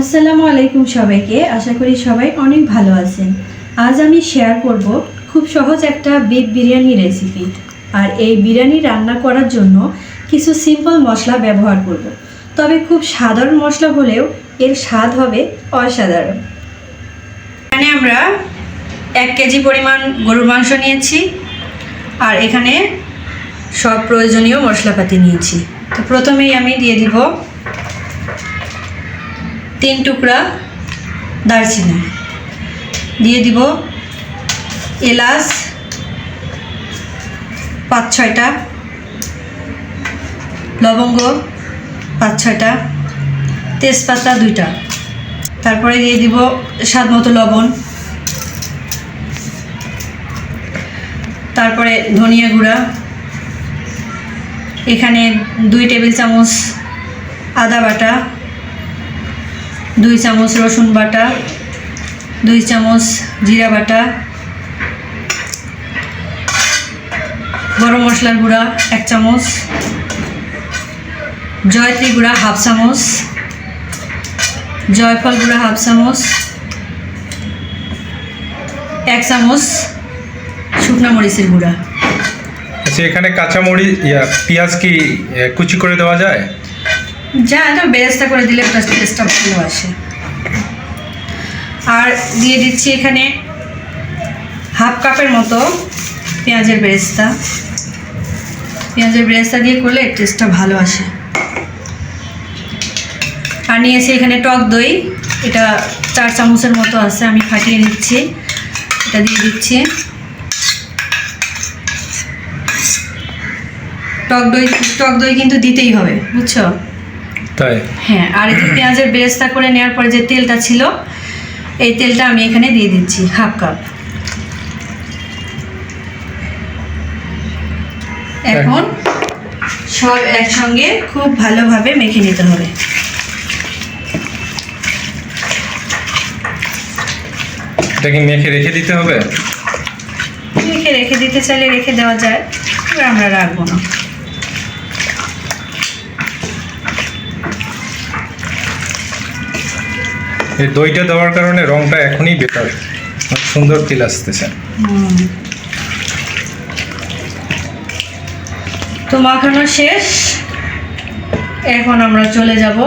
আসসালামু আলাইকুম সবাইকে। আশা করি সবাই অনেক ভালো আছেন। আজ আমি শেয়ার করব খুব সহজ একটা বিফ বিরিয়ানি রেসিপি আর এই বিরিয়ানি রান্না করার জন্য কিছু সিম্পল মশলা ব্যবহার করব। তবে খুব সাধারণ মশলা হলেও এর স্বাদ হবে অসাধারণ। এখানে আমরা এক কেজি পরিমাণ গরুর মাংস নিয়েছি। আর এখানে সব প্রয়োজনীয় মশলাপাতি নিয়েছি। তো প্রথমেই আমি দিয়ে দিব তিন টুকরা দারচিনি। দিয়ে দিব এলাচ পাঁচ ছয়টা, লবঙ্গ পাঁচ ছয়টা, তেজপাতা দুইটা। তারপরে দিয়ে দিব স্বাদ মতো লবণ। তারপরে ধনিয়া গুঁড়া। এখানে দুই টেবিল চামচ আদা বাটা। দুই চামচ রসুন বাটা, দুই চামচ জিরা বাটা, গরম মশলার গুঁড়া এক চামচ, জয়ত্রী গুঁড়া হাফ চামচ, জয়ফল গুঁড়া হাফ চামচ, এক চামচ শুকনো মরিচের গুঁড়া। আচ্ছা এখানে কাঁচামরিচ পেঁয়াজ কি কুচি করে দেওয়া যায়? যা এটা বেরেস্তা করে দিলে টেস্টটা ভালো আসে। আর দিয়ে দিচ্ছি এখানে হাফ কাপের মতো পেঁয়াজের বেরেস্তা। পেঁয়াজের বেরেস্তা দিয়ে করলে টেস্টটা ভালো আসে। আর নিয়েছি এখানে টক দই। এটা চার চামচের মতো আছে, আমি ফাটিয়ে নিচ্ছি। এটা দিয়ে দিচ্ছি। টক দই টক দই কিন্তু দিতেই হবে, বুঝছ? তাই? হ্যাঁ আর এই যে পেঁয়াজের বেরেস্তা করে নেওয়ার পরে যে তেলটা ছিল এই তেলটা আমি এখানে দিয়ে দিচ্ছি হাফ কাপ। এখন সব একসঙ্গে খুব ভালোভাবে মেখে নিতে হবে। এটা কি মেখে রেখে দিতে হবে? মেখে রেখে দিতে চাইলে রেখে দেওয়া যায় আমরা রাখব না। এই দইটা দেওয়ার কারণে রংটা এখনই বেটার সুন্দর তিল আসতেছে। তো মাখানো শেষ। এখন আমরা চলে যাব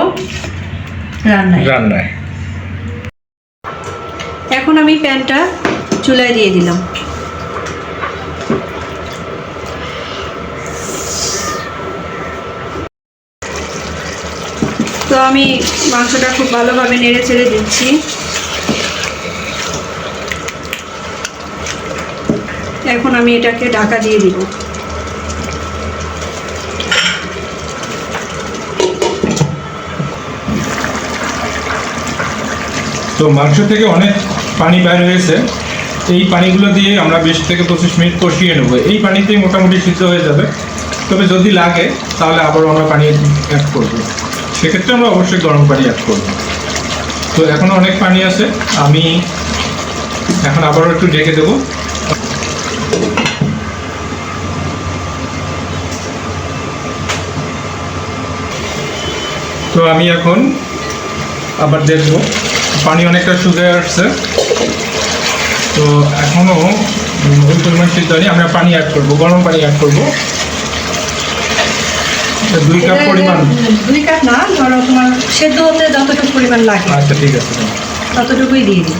রান্নায়। রান্নায়। এখন আমি প্যানটা চুলায় দিয়ে দিলাম। তো আমি মাংসটা খুব ভালোভাবে নেড়ে চেড়ে দিচ্ছি। এখন আমি এটাকে ঢাকা দিয়ে দিব। তো মাংস থেকে অনেক পানি বাইর হয়েছে। এই পানিগুলো দিয়ে আমরা বিশ থেকে পঁচিশ মিনিট কষিয়ে নেব। এই পানিতেই মোটামুটি সিদ্ধ হয়ে যাবে। তবে যদি লাগে, তাহলে আবারও আমরা পানি অ্যাড করব। সেক্ষেত্রে আমরা অবশ্যই গরম পানি অ্যাড করব। তো এখনও অনেক পানি আছে, আমি এখন আবারও একটু ডেকে দেবো। তো আমি এখন আবার দেখব, পানি অনেকটা শুকিয়ে আসছে। তো এখনও ওই পরিমাণ সিদ্ধ হয়নি আমরা পানি অ্যাড করব, গরম পানি অ্যাড করব। দুই কাপ পরিমাণ? দুই কাপ না ধরো তোমার সেদ্ধ হতে যতটুকু পরিমাণ লাগে। আচ্ছা ঠিক আছে ততটুকুই দিয়ে দিব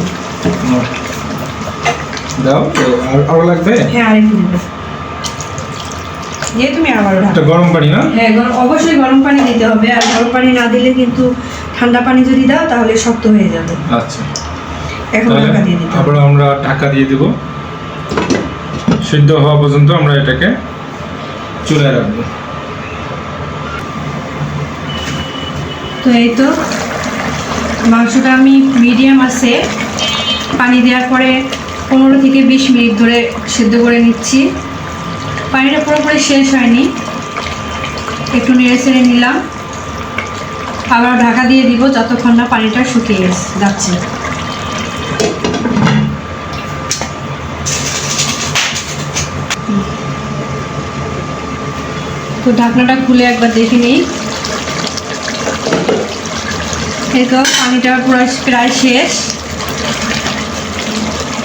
দাও আর আরও লাগবে? হ্যাঁ আরেকটু দেবো দিয়ে তুমি এটা গরম পানি না? হ্যাঁ গরম অবশ্যই গরম পানি দিতে হবে আর গরম পানি না দিলে কিন্তু ঠান্ডা পানি যদি দাও তাহলে শক্ত হয়ে যাবে। আচ্ছা। এখন তাহলে দিয়ে দিতে আবার আমরা টাকা দিয়ে দেব। সিদ্ধ হওয়া পর্যন্ত আমরা এটাকে চুলায় রাখব। তো এই তো মাংসটা আমি মিডিয়াম আছে। পানি দেওয়ার পরে পনেরো থেকে বিশ মিনিট ধরে সেদ্ধ করে নিচ্ছি। পানিটা পুরোপুরি শেষ হয়নি। একটু নেড়ে ছেড়ে নিলাম। আবার ঢাকা দিয়ে দিব যতক্ষণ না পানিটা শুকিয়ে যাচ্ছে। তো ঢাকনাটা খুলে একবার দেখে নিই। এই তো পানিটা পুরো প্রায় শেষ।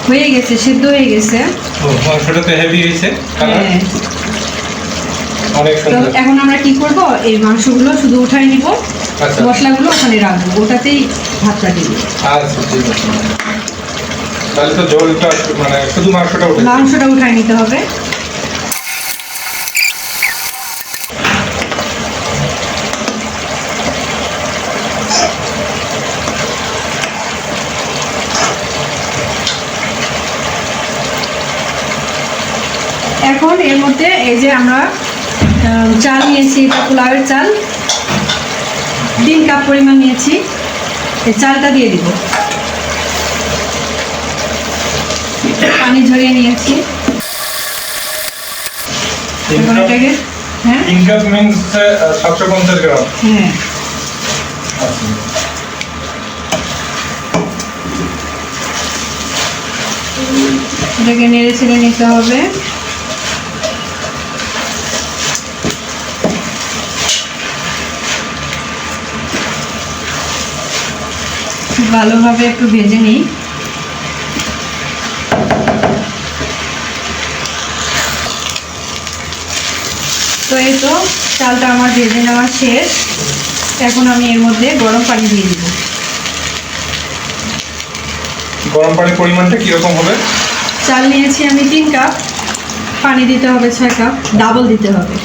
হয়ে গেছে সিদ্ধ হয়ে গেছে। মাংসটা তো হেভি হয়েছে কালার হ্যাঁ। এখন আমরা কি করব? এই মাংসগুলো শুধু উঠাই নিব আচ্ছা। মশলাগুলো ওখানে রাখব ওটাতেই ভাতটা দিব। আচ্ছা তাহলে তো মানে শুধু মাংসটা মাংসটা উঠাই নিতে হবে। এখন এর মধ্যে এই যে আমরা চাল নিয়েছি এটা পোলাওয়ের চাল। তিন কাপ পরিমাণ নিয়েছি। এই চালটা দিয়ে দিব। পানি ঝরিয়ে নিয়েছি। এখন এটাকে হ্যাঁ? তিন কাপ মিন্স সাতশো পঞ্চাশ গ্রাম। হ্যাঁ। আচ্ছা। এটাকে নেড়ে ছেড়ে নিতে হবে। খুব ভালোভাবে একটু ভেজে নিই। তো এই তো চালটা আমার ভেজে নেওয়া শেষ। এখন আমি এর মধ্যে গরম পানি দিয়ে দিব। গরম পানির পরিমাণটা কীরকম হবে? চাল নিয়েছি আমি তিন কাপ। পানি দিতে হবে ছয় কাপ। ডাবল দিতে হবে।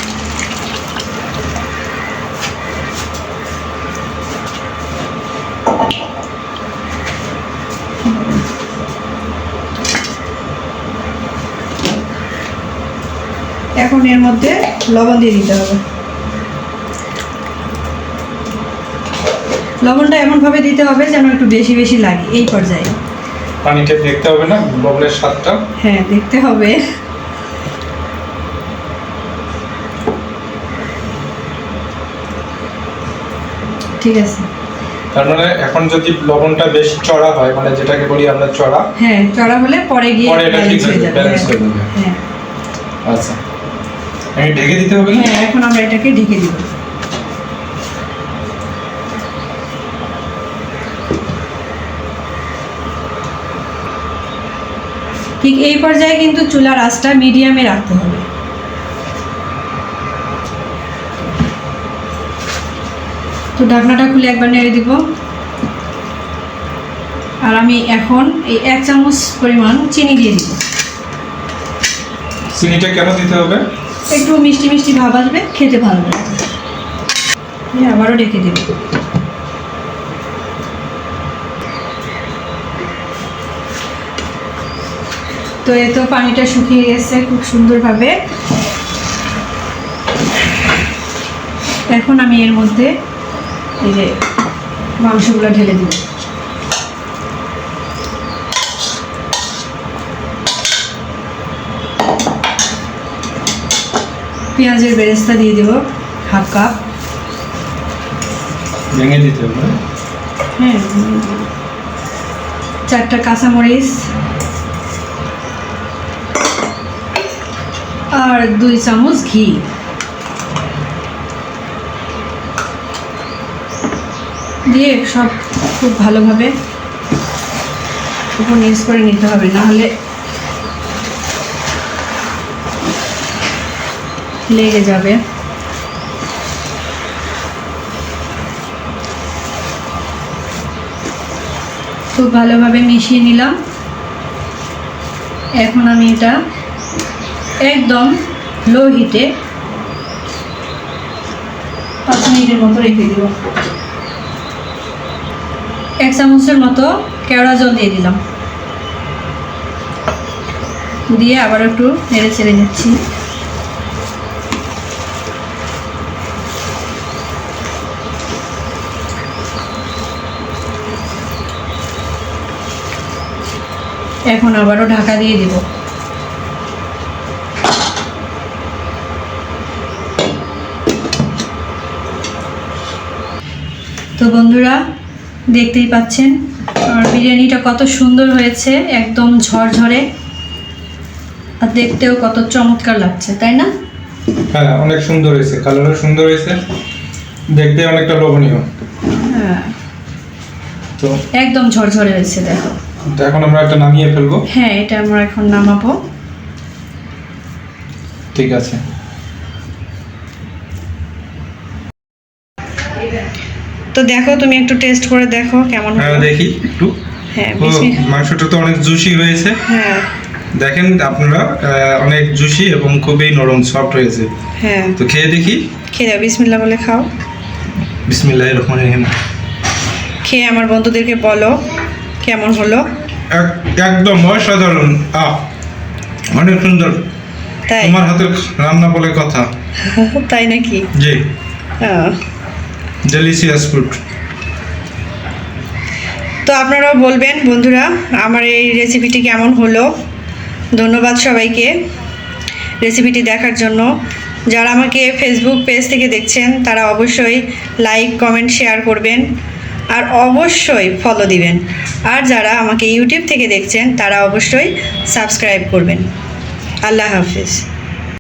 এর মধ্যে লবণ দিয়ে দিতে হবে। লবণটা এমনভাবে দিতে হবে যেন একটু বেশি বেশি লাগে এই পর্যায়ে। পানিটা দেখতে হবে না লবণের স্বাদটা? হ্যাঁ দেখতে হবে। ঠিক আছে। তার মানে এখন যদি লবণটা বেশ চড়া হয় মানে যেটাকে বলি আমরা চড়া হ্যাঁ চড়া হলে পরে গিয়ে পরে এটা ঠিক হয়ে হয়ে যাবে। ব্যালেন্স হয়ে যাবে। হ্যাঁ। আচ্ছা। আমি ঢেকে দিতে হবে? হ্যাঁ এখন আমরা এটাকে ঢেকে দিব। ঠিক এই পর্যায়ে কিন্তু চুলার আঁচটা মিডিয়ামে রাখতে হবে। তো ঢাকনাটা খুলে একবার নেড়ে দিব। আর আমি এখন এই এক চামচ পরিমাণ চিনি দিয়ে দিব। চিনিটা কেন দিতে হবে? একটু মিষ্টি মিষ্টি ভাব আসবে, খেতে ভালো লাগবে আবারও রেখে দেব। তো এ তো পানিটা শুকিয়ে গেছে খুব সুন্দরভাবে। এখন আমি এর মধ্যে এই যে মাংসগুলো ঢেলে দিব। পেঁয়াজের বেরেস্তা দিয়ে দেবো হাফ কাপ। ভেঙে দিতে হবে হ্যাঁ? চারটা কাঁচামরিচ। আর দুই চামচ ঘি। দিয়ে সব খুব ভালোভাবে উপর নিচ করে নিতে হবে নাহলে লেগে যাবে। খুব ভালোভাবে মিশিয়ে নিলাম। এখন আমি এটা একদম লো হিটে পাঁচ মিনিটের মতো রেখে দিব। এক চামচের মতো কেওড়া জল দিয়ে দিলাম। দিয়ে আবার একটু নেড়ে ছেড়ে নিচ্ছি। এখন আবারও ঢাকা দিয়ে দিব। তো বন্ধুরা দেখতেই পাচ্ছেন আর বিরিয়ানিটা কত সুন্দর হয়েছে একদম ঝরঝরে আর দেখতেও কত চমৎকার লাগছে তাই না? হ্যাঁ অনেক সুন্দর হয়েছে কালারও সুন্দর হয়েছে দেখতে অনেকটা লোভনীয়। হ্যাঁ। তো একদম ঝরঝরে হয়েছে দেখো। তো এখন আমরা একটা নামিয়ে ফেলব? হ্যাঁ এটা আমরা এখন নামাবো। ঠিক আছে। তো দেখো তুমি একটু টেস্ট করে দেখো কেমন হ্যাঁ হলো। দেখি একটু। হ্যাঁ মাংসটা তো অনেক জুসি হয়েছে। হ্যাঁ। দেখেন আপনারা অনেক জুসি এবং খুবই নরম সফট হয়েছে। হ্যাঁ। তো খেয়ে দেখি। খেয়ে দাও বিসমিল্লা বলে খাও। বিসমিল্লাহ রহমান রহিম। খেয়ে আমার বন্ধুদেরকে বলো। কেমন হলো? এক- একদম অসাধারণ। আহ অনেক সুন্দর। তাই? তোমার হাতের রান্না বলে কথা। তাই নাকি? জি। ডেলিসিয়াস ফুড তো আপনারাও বলবেন বন্ধুরা আমার এই রেসিপিটি কেমন হলো? ধন্যবাদ সবাইকে রেসিপিটি দেখার জন্য। যারা আমাকে ফেসবুক পেজ থেকে দেখছেন তারা অবশ্যই লাইক কমেন্ট শেয়ার করবেন। আর অবশ্যই ফলো দিবেন। আর যারা আমাকে ইউটিউব থেকে দেখছেন, তারা অবশ্যই সাবস্ক্রাইব করবেন। আল্লাহ হাফিজ।